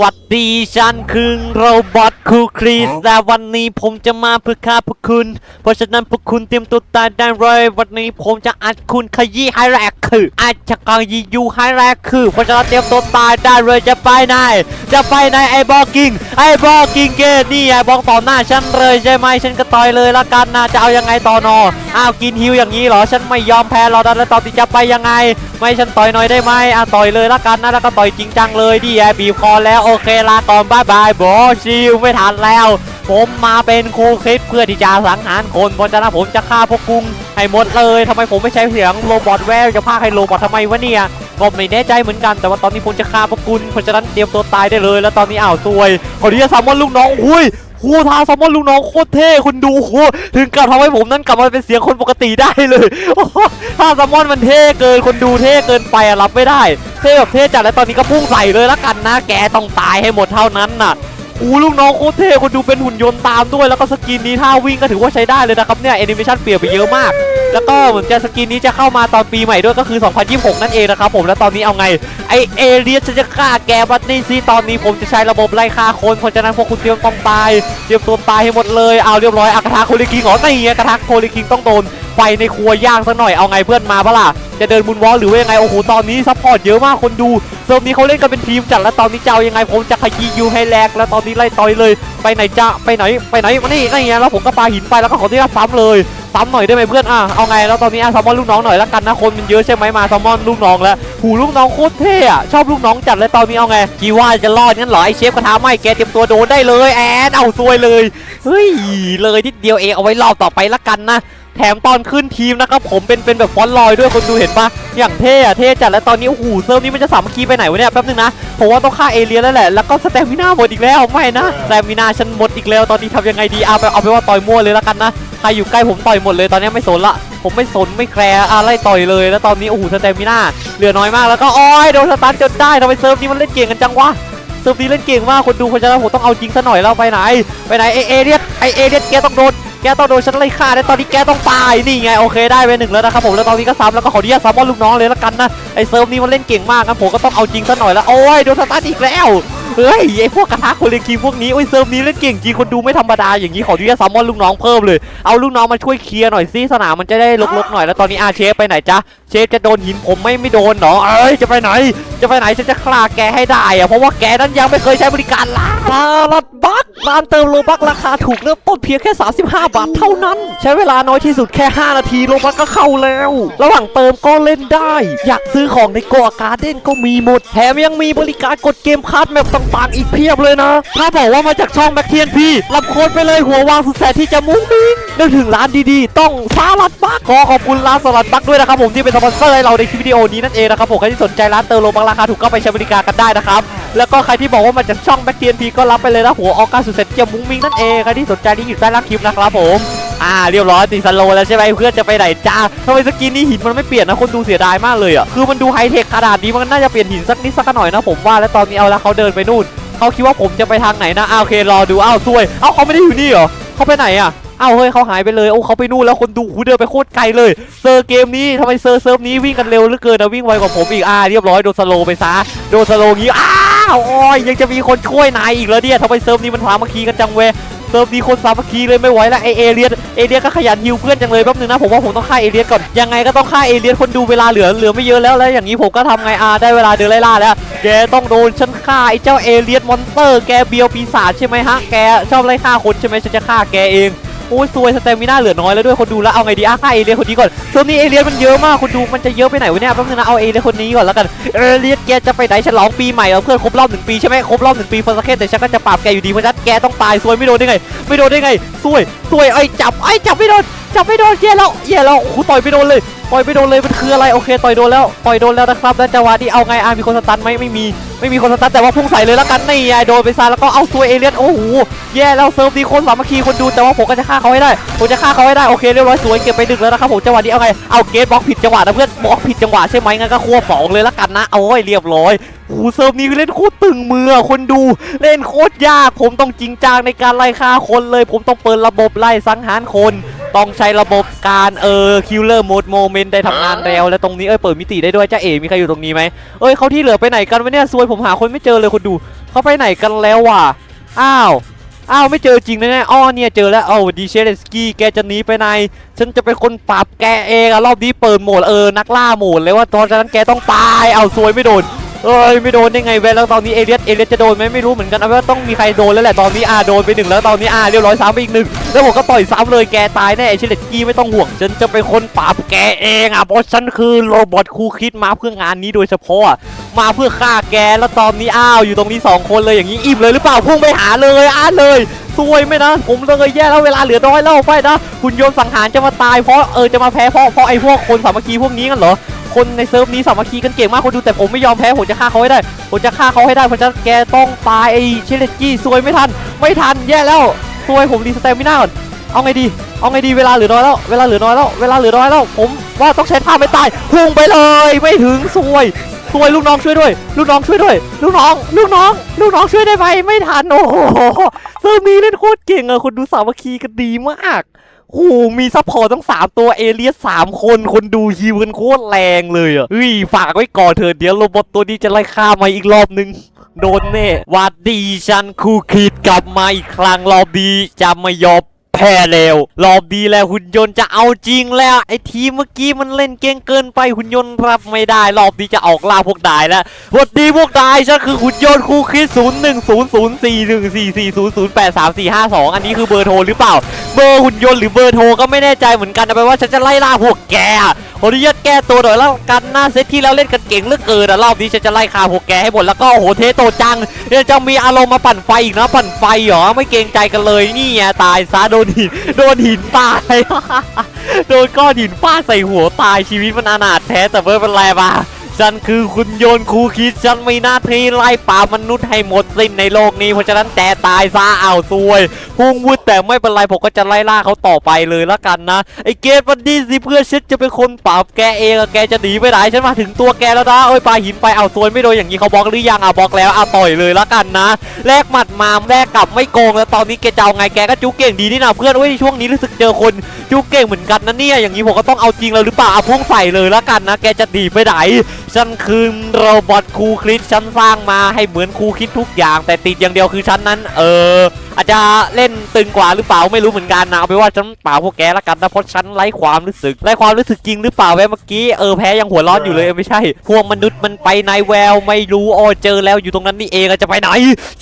วัสดีฉันคือโรบอทคูครีสแต่วันนี้ผมจะมาเพื่อฆ่าพวกคุณ เพราะฉะนั้นพวกคุณเตรียมตัวตายได้เลยวันนี้ผมจะอัดคุณขยี้ให้แรกคืออัดจะกางยียูให้แรกคือเพราะฉะนั้นเตรียมตัวตายได้เลยจะไปไหนจะไปไหนไอ้บอกิงไอ้บอกิงเกนี่ไอ้บอกต่อหน้าฉันเลยใช่ไหมฉันก็ต่อยเลยละกันนะจะเอายังไงต่อนออ้าวกินฮิวอย่างนี้เหรอฉันไม่ยอมแพ้หรอกแล้วตอนที่จะไปยังไง ไม่ฉันต่อยหน่อยได้ไหมอะต่อยเลยละกันนะแล้วก็ต่อยจริงจังเลยดิแอบบีบคอแล้วโอเคลาก่อนบายบายบอชิวไม่ทันแล้ว ผมมาเป็นครูคลิปเพื่อที่จะสังหารคนเพราะฉะนั้นผมจะฆ่าพวกกุ้งให้หมดเลยทำไมผมไม่ใช้เสียงโรบอทแววจะพากให้โรบอททำไมวะเนี่ยก็ไม่แน่ใจเหมือนกันแต่ว่าตอนนี้ผมจะฆ่าพวกคุณเพราะฉะนั้นเตรียมตัวตายได้เลย แล้วตอนนี้อ้าวซวยขอที่จะสามวันลูกน้องอุ้ย หทาซัมมอนลูกน้องโคตรเท่คุณดูโหถึงกับทำให้ผมนั้นกลับมาเป็นเสียงคนปกติได้เลยทาซัมมอนมันเท่เกินคนดูเท่เกินไปรับไม่ได้เท่แบบเท่จัดแล้วตอนนี้ก็พุ่งใส่เลยละกันนะ แกต้องตายให้หมดเท่านั้นน่ะอู้ลูกน้องโคตรเท่คนดูเป็นหุ่นยนต์ตามด้วยแล้วก็สกินนี้ท่าวิ่งก็ถือว่าใช้ได้เลยนะครับเนี่ยแอนิเมชันเปลี่ยนไปเยอะมาก แล้วก็เหมือนจะสกินนี้จะเข้ามาตอนปีใหม่ด้วยก็คือ 2026 นั่นเองนะครับผมแล้วตอนนี้เอาไงไอเอเลียสฉันจะฆ่าแกบัดนี่สิตอนนี้ผมจะใช้ระบบไล่ฆ่าคนเพราะฉะนั้นพวกคุณเตรียมต้องตายเตรียมตัวตายให้หมดเลยเอาเรียบร้อยอากทาโคลิคิงเหรอนี่ไงกระทะโคลิคิงต้องโดนไฟในครัวย่างสักหน่อยเอาไงเพื่อนมาปะล่ะจะเดินบุญวอลหรือว่ายังไงโอ้โหตอนนี้ซัพพอร์ตเยอะมากคนดูเซิร์ฟนี้เขาเล่นกันเป็นทีมจัดแล้วตอนนี้เจะเอายังไงผมจะขยี้ยูให้แลกแล้วตอนนี้ไล่ต่อยเลยไปไหนจะไปไหนไปไหนมานี่นี่ไงแล้วผมก็ปาหินไปแล้วก็ขอที่จะซ้ำเลย ซ้ำหน่อยได้ไหมเพื่อนอะเอาไงแล้วตอนนี้อะซัมมอนลูกน้องหน่อยละกันนะคนมันเยอะใช่ไหมมาซัมมอนลูกน้องแล้วหูลูกน้องโคตรเท่อะชอบลูกน้องจัดเลยตอนนี้เอาไงคิดว่าจะรอดงั้นเหรอไอเชฟกระทะไหม่แกเตรียมตัวโดนได้เลยแอนเอาซวยเลยเฮ้ยเลยทีเดียวเองเอาไว้รอบต่อไปละกันนะ แถมตอนขึ้นทีมนะครับผมเป็นเป็นแบบฟอนต์ลอยด้วยคนดูเห็นปะอย่างเท่อะเท่จัดแล้วตอนนี้โอ้โหเซิร์ฟนี้มันจะสามัคคีไปไหนวะเนี่ยแป๊บนึงนะผมว่าต้องฆ่าเอเลียนแล้วแหละแล้วก็สเตมิน่าหมดอีกแล้วไม่นะสเตมิน่าฉันหมดอีกแล้วตอนนี้ทำยังไงดีเอาไปเอาไปว่าต่อยมั่วเลยละกันนะใครอยู่ใกล้ผมต่อยหมดเลยตอนนี้ไม่สนละผมไม่สนไม่แคร์อะไรต่อยเลย แล้วตอนนี้โอ้โหสเตมิน่าเหลือน้อยมากแล้วก็อ้อยโดนสตาร์ทจนได้ทำไมเซิร์ฟนี้มันเล่นเก่งกันจังวะเซิร์ฟนี้เล่นเก่งมากคนดูคนจะผมต้องเอาจริงซะหน่อยแล้วไปไหน ไปไหนเอเอเลียไอเอเลียนแกต้องโดน กต้องโดนฉันไล่ฆ่าได้ตอนนี้แกต้องตายนี่ไงโอเคได้ไปหนึ่งแล้วนะครับผมแล้วตอนนี้ก็ซ้ำแล้วก็ขออนุญาตซ้ำว่าลูกน้องเลยละกันนะไอเซิร์ฟนี้มันเล่นเก่งมากงั้นผมก็ต้องเอาจริงซะหน่อยแล้วโอ้ยโดนสตาร์ทอีกแล้วเฮ้ยไอพวกกระทะคนเลียคีพวกนี้โอ้ยเซิร์ฟนี้เล่นเก่งจริงคนดูไม่ธรรมดาอย่างนี้ขออนุญาตซ้ำว่าลูกน้องเพิ่มเลยเอาลูกน้องมาช่วยเคลียร์หน่อยสิสนามมันจะได้ลกๆหน่อยแล้วตอนนี้อาเชฟไปไหนจ๊ะเชฟจะโดนหินผมไม่ไม่โดนเหรอเอ้ยจะไปไหน จะไปไหนฉันจะฆ่าแกให้ได้อะเพราะว่าแกนั้นยังไม่เคยใช้บริการร้าลัด ร้านเติมโลบักราคาถูกเริ่มต้นเพียงแค่ 35 บาทเท่านั้น ใช้เวลาน้อยที่สุดแค่ 5 นาทีโลบักก็เข้าแล้ว ระหว่างเติมก็เล่นได้ อยากซื้อของในกอการ์เด้นก็มีหมด แถมยังมีบริการกดเกมคัสแมปต่างๆ อีกเพียบเลยนะ ถ้าบอกว่ามาจากช่องแบ็คเทียนพีรับโค้ดไปเลยหัววางสุดแสนที่จะมุ้งมิ้งนึกถึงร้านดีๆ ต้องสลัดบักขอขอบคุณร้านสลัดบักด้วยนะครับผมที่เป็นสปอนเซอร์ให้เราในคลิปวิดีโอนี้นั่นเองนะครับผมใครที่สนใจร้านเติมโลบักราคาถูกก็ไปใช้บริการกันได้นะครับ แล้วก็ใครที่บอกว่ามาจากช่องแบ็คเทียนพีก็รับไปเลยนะหัวออก้าสุดแสนเจียมมุ้งมิ้งนั่นเองใครที่สนใจนี่อยู่ใต้ล่างคลิปนะครับผมอ่าเรียบร้อยตีสโลแล้วใช่ไหมเพื่อนจะไปไหนจ้าทำไมสกินนี้หินมันไม่เปลี่ยนนะคนดูเสียดายมากเลยอะคือมันดูไฮเทคขนาดนี้มันน่าจะเปลี่ยนหินสักนิดสักหน่อยนะผมว่าแล้วตอนนี้เอาแล้วเขาเดินไปนู่นเขาคิดว่าผมจะไปทางไหนนะอ้าวโอเครอดูอ้าวซวยอ้าวเขาไม่ได้อยู่นี่เหรอเขาไปไหนอะอ้าวเฮ้ยเขาหายไปเลยโอ้เขาไปนู่นแล้วคนดูหูเดินไปโคตรไกลเลยเซอร์เกมนี้ทำไมเซอร์เซิร์ฟนี้วิ่งกันเร็วเหลือเกินนะวิ่งไวกว่าผมอีกอ่าเรียบร้อยโดนสโลไปซะโดนสโลงี้อ้า วโอ้ยยังจะมีคนช่วยนายอีกแล้วเนี่ยทำไมเซิร์ฟนี้มันพามาคีกันจังเวเซิร์ฟนี้คนสามัคคีเลยไม่ไหวแล้วไอเอเลียนเอเลียนก็ขยันฮิวเพื่อนจังเลยแป๊บนึงนะผมว่าผมต้องฆ่าเอเลียนก่อนยังไงก็ต้องฆ่าเอเลียนคนดูเวลาเหลือเหลือไม่เยอะแล้วแล้วอย่างนี้ผมก็ทำไงอาได้เวลาเดินไล่ล่าแล้วแกต้องโดนฉันฆ่าไอเจ้าเอเลียนมอนสเตอร์แกเบียวปีศาจใช่ไหมฮะแกชอบไล่ฆ่าคนใช่ไหมฉันจะฆ่าแกเอง โอ้ยซวยสเตมิน่าเหลือน้อยแล้วด้วยคนดูแล้วเอาไงดีอะฆ่าเอเลียนคนนี้ก่อนโซนนี้เอเลียนมันเยอะมากคนดูมันจะเยอะไปไหนวะเนี่ยแป๊บนึงนะเอาเอเลียนคนนี้ก่อนแล้วกันเอเลียนแกจะไปไหนฉลองปีใหม่เราเพื่อนครบรอบหนึ่งปีใช่ไหมครบรอบหนึ่งปีฟอร์สเคสแต่ฉันก็จะปราบแกอยู่ดีเพราะฉะนั้นแกต้องตายซวยไม่โดนได้ไง ไม่โดนได้ไงซวยซวยไอ้จับไอ้จับไม่โดนจับไม่โดนแย่แล้วแย่แล้วโอ้ต่อยไม่โดนเลยต่อยไม่โดนเลยมันคืออะไรโอเคต่อยโดนแล้วต่อยโดนแล้วนะครับแล้วจังหวะนี้เอาไงอะมีคนสตันไหมไม่มีไม่มีคนสตันแต่ว่าพุ่งใส่เลยแล้วกันนี่ไงโดนไปซะแล้วก็เอาซวยเอเลียนโอ้โหแย่แล้วเซิร์ฟดีคนสามัคคีคนดูแต่ว่าผมก็จะฆ่าเขาให้ได้ผมจะฆ่าเขาให้ได้โอเคเรียบร้อยสวยเก็บไปดึกแล้วนะครับผมจังหวะนี้เอาไงเอาเกตบล็อกผิดจังหวะนะเพื่อนบล็อกผิดจังหวะใช่ไหมงั้นก็ควบสองเลยและกันนะเอาไว้เรียบร้อยโอ้โหเซิร์ฟนี้เล่นโคตรตึงมือคนดูเล่นโคตรยาก ผมต้องจริงจังในการไล่ฆ่าคนเลย ผมต้องเปิดระบบไล่สังหารคน ต้องใช้ระบบการเออคิลเลอร์โหมดโมเมนต์ได้ทำงานเร็วและตรงนี้เอ้ยเปิดมิติได้ด้วยจ้าเอ๋มีใครอยู่ตรงนี้ไหมเอ้ยเขาที่เหลือไปไหนกันวะเนี่ยซวยผมหาคนไม่เจอเลยคนดูเขาไปไหนกันแล้ววะอ้าวอ้าวไม่เจอจริงนะเนี่ยอ้อเนี่ยเจอแล้วเอ้าดีเชเลสกี้แกจะหนีไปไหนฉันจะเป็นคนปราบแกเองอะรอบนี้เปิดโหมดเออนักล่าโหมดเลยว่าตอนนั้นแกต้องตายเอาซวยไม่โดน เอ้ยไม่โดนได้ไงเว้ยแล้วตอนนี้เอเลียสเอเลียสจะโดนไหมไม่รู้เหมือนกันเอาว่าต้องมีใครโดนแล้วแหละตอนนี้อาโดนไปหนึ่งแล้วตอนนี้อาเรียบร้อยซ้ำไปอีกหนึ่งแล้วผมก็ต่อยซ้ำเลยแกตายแน่ไอเชเลสกี้ไม่ต้องห่วงฉันจะเป็นคนปราบแกเองอะเพราะฉันคือโรบอทคูคิดมาเพื่องานนี้โดยเฉพาะมาเพื่อฆ่าแกแล้วตอนนี้อ้าวอยู่ตรงนี้สองคนเลยอย่างนี้อิ่มเลยหรือเปล่าพุ่งไปหาเลยอ้าเลยซวยไหมนะผมเลยแย่แล้วเวลาเหลือน้อยแล้วไปนะหุ่นยนต์สังหารจะมาตายเพราะเออจะมาแพ้เพราะเพราะไอ้พวกคนสามัคคีพวกนี้กันเหรอ คนในเซิร์ฟนี้สามัคคีกันเก่งมากคนดูแต่ผมไม่ยอมแพ้ผมจะฆ่าเขาให้ได้ผมจะฆ่าเขาให้ได้เพราะฉะนั้นแกต้องตายไอ้เชเลกี้ซวยไม่ทัน ไม่ทันแย่แล้วซวยผมรีสเตมิน่าก่อนเอาไงดีเอาไงดีเวลาเหลือน้อยแล้วเวลาเหลือน้อยแล้วเวลาเหลือน้อยแล้วผมว่าต้องใช้ท่าไม่ตายพุ่งไปเลยไม่ถึงซวยซวยลูกน้องช่วยด้วย ลูกน้องช่วยด้วย ลูกน้อง ลูกน้อง ลูกน้องช่วยได้ไหมไม่ทันโอ้โหเซิร์ฟนี้เล่นโคตรเก่งอะคนดูสามัคคีกันดีมาก โอ้โหมีซัพพอร์ตทั้ง3ตัวเอเลียสสามคนคนดูฮิวกันโคตรแรงเลยอะเฮ้ยฝากไว้ก่อนเถอะเดี๋ยวโรบอทตัวนี้จะไล่ฆ่ามาอีกรอบนึงโดนแน่วัดดีฉันคูคิดกลับมาอีกครั้งรอบดีจะไม่ยอมแพ้แล้วรอบดีแล้วหุ่นยนต์จะเอาจริงแล้ว ไอ้ทีเมื่อกี้มันเล่นเก่งเกินไปหุ่นยนต์รับไม่ได้ รอบนี้จะออกล่าพวกนายแล้วหวัดดีพวกนายฉันคือหุ่นยนต์คูคิดศูนย์หนึ่งศูนย์ศูนย์สี่หนึ่งสี่สี่ศูนย์ศูนย์แปดสามสี่ห้าสองอันนี้คือเบอร์โทรหรือเปล่า เบอร์หุ่นยนต์หรือเบอร์โทรก็ไม่แน่ใจเหมือนกันเอาไปนว่าฉันจะไล่ล่าพวกแกอะขออนุญาตแก้ตัวหน่อยแล้วกันหน้าเซตที่แล้วเล่นกันเก่งเหลือเกินอะรอบนี้ฉันจะไล่ฆ่าพวกแกให้หมดแล้วก็โหเทโตจังยังจะมีอารมณ์มาปั่นไฟอีกนะปั่นไฟเหรอไม่เกรงใจกันเลยนี่ไงตายซะโดนหินโดนหินตายโดนก้อนหินฟาดใส่หัวตายชีวิตมันอนาถแท้แต่ไม่เป็นไรมาฉันคือคุณโยนต์ครูคิดฉันมีหน้าที่ไล่ปรามนุษย์ให้หมดสิ้นในโลกนี้เพราะฉะนั้นแต่ตายซะเอาซวย พุ่งวุดแต่ไม่เป็นไรผมก็จะไล่ล่าเขาต่อไปเลยละกันนะไอเกตวันนี้สิเพื่อนฉันจะเป็นคนปราบแกเองอะแกจะหนีไปไหนฉันมาถึงตัวแกแล้วนะเอ้ยปลาหินไปเอาซวยไม่โดนอย่างนี้เขาบล็อกหรือยังอะบล็อกแล้วอะต่อยเลยละกันนะแลกหมัดมาแลกกลับไม่โกงแล้วตอนนี้แกจะเอาไงแกก็จุกเก่งดีนี่นะเพื่อนเว้ยช่วงนี้รู้สึกเจอคนจุกเก่งเหมือนกันนะเนี่ยอย่างนี้ผมก็ต้องเอาจริงแล้วหรือเปล่าเอาพุ่งใส่เลยละกันนะแกจะหนีไปไหนฉันคือโรบอทครูคริสฉันสร้างมาให้เหมือนครูคิดทุกอย่าง แต่ติดอย่างเดียวคือฉันนั้น เออ อาจจะเล่นตึงกว่าหรือเปล่าไม่รู้เหมือนกันนะเอาไปนว่าฉันเปล่าพวกแกละกันนะเพราะฉันไร้ความรู้สึกไร้ความรู้สึกจริงหรือเปล่าแวะเมื่อกี้เออแพ้ยังหัวร้อนอยู่เลยเออไม่ใช่ พวกมนุษย์มันไปในแววไม่รู้อ๋อเจอแล้วอยู่ตรงนั้นนี่เองอะจะไปไหน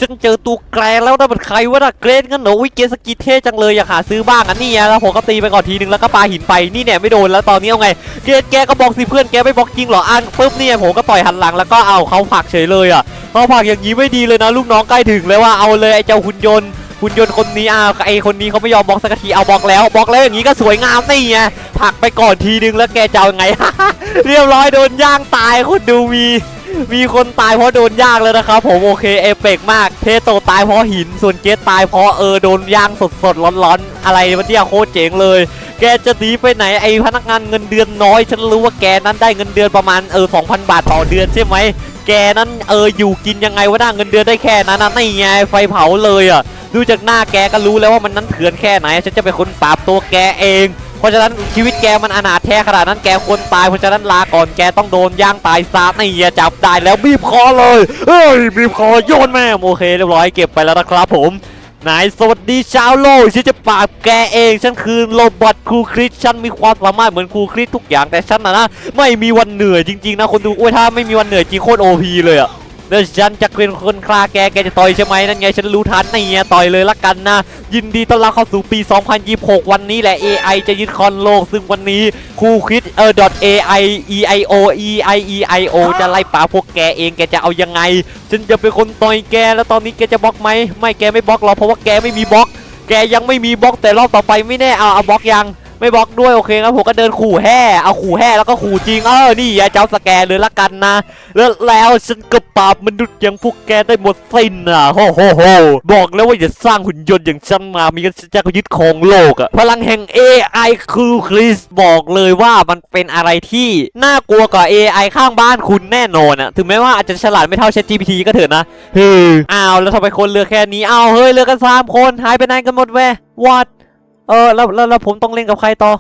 ฉันเจอตัวแกรแล้วนะมันใครวะน่ะเกรดงั้นเหรอวิเกสกีเท่จังเลยอยากหาซื้อบ้างอันนี้ไงแล้วผมก็ตีไปก่อนทีนึงแล้วก็ปาหินไปนี่เนี่ยไม่โดนแล้วตอนนี้เอาไงเกรดแกก็บอกสิเพื่อนแกไม่บอกจริงเหรออันปุ๊บเนี่ยผมก็ต่อยหันหลังแล้วก็เอาเขาผลักเฉยเลยอะเขาผลักอย่างนี้ไม่ดีเลยนะลูกน้องใกล้ถึงแล้วว่าเอาเลยไอ้เจ้าหุ่นยนต์ หุ่นยนต์คนนี้อ้าวไอคนนี้เขาไม่ยอมบล็อกสักทีเอาบล็อกแล้วบล็อกแล้วอย่างนี้ก็สวยงามนี่ไงผักไปก่อนทีนึงแล้วแกจะเอายังไง เรียบร้อยโดนย่างตายคุณดูมีมีคนตายเพราะโดนย่างแล้วนะครับผมโอเคเอเปกมากเทโตตายเพราะหินส่วนเกตตายเพราะเออโดนย่างสดสดร้อนๆ อะไรมันเนี่ยโคตรเจ๋งเลย แกจะหนีไปไหนไอพนักงานเงินเดือนน้อย ฉันรู้ว่าแกนั้นได้เงินเดือนประมาณเออ2,000 บาทต่อเดือนใช่ไหมแกนั้นเอออยู่กินยังไงวะน่าเงินเดือนได้แค่นั้นนะนี่ไงไฟเผาเลยอะ ดูจากหน้าแกก็รู้แล้วว่ามันนั้นเถื่อนแค่ไหน ฉันจะเป็นคนปราบตัวแกเอง เพราะฉะนั้นชีวิตแกมันอนาถแท้ขนาดนั้นแกควรตายเพราะฉะนั้นลาก่อนแกต้องโดนย่างตายซานี่อย่าจับได้แล้วบีบคอเลยเฮ้ยบีบคอโยนแม่โอเคเรียบร้อยเก็บไปแล้วนะครับผมนายสวัสดีชาวโลกฉันจะปราบแกเองฉันคือโรบอทครูคริสฉันมีความสามารถเหมือนครูคริสทุกอย่างแต่ฉันนะนะไม่มีวันเหนื่อยจริงๆนะคนดูโอ้ยถ้าไม่มีวันเหนื่อยจริงโคตรโอพีเลยอะ แล้วฉันจะเป็นคนฆ่าแกแกจะต่อยใช่ไหมนั่นไงฉันรู้ทันนี่ต่อยเลยละกันนะ ยินดีต้อนรับเข้าสู่ปี 2026 วันนี้แหละ AI จะยึดคอนโลก ซึ่งวันนี้ครูคิดเออ .ai eio ei eio จะไล่ป่าพวกแกเองแกจะเอายังไง ฉันจะเป็นคนต่อยแกแล้วตอนนี้แกจะบล็อกไหมไม่แกไม่บล็อกหรอกเพราะว่าแกไม่มีบล็อก แกยังไม่มีบล็อกแต่รอบต่อไปไม่แน่เอาเอาบล็อกยัง ไม่บล็อกด้วยโอเคครับผมก็เดินขู่แห่เอาขู่แห่แล้วก็ขู่จริงเออนี่อย่าเจ้าสแกนเลยละกันนะแล้วแล้วฉันก็ปราบมนุษย์อย่างพวกแกได้หมดสิ้นอะโฮโฮโฮบอกแล้วว่าอย่าสร้างหุ่นยนต์อย่างฉันมามีกันจะยึดครองโลกอะพลังแห่ง AI คือคริสบอกเลยว่ามันเป็นอะไรที่น่ากลัวกว่า AI ข้างบ้านคุณแน่นอนอะถึงแม้ว่าอาจจะฉลาดไม่เท่า ChatGPT ก็เถอะนะเฮ้ยอ้าวแล้วทำไมคนเลือแค่นี้อ้าวเฮ้ยเลือกันสามคนหายไปไหนกันหมดแวะ what เออแล้วแล้วแล้วผมต้องเล่นกับใครต่อ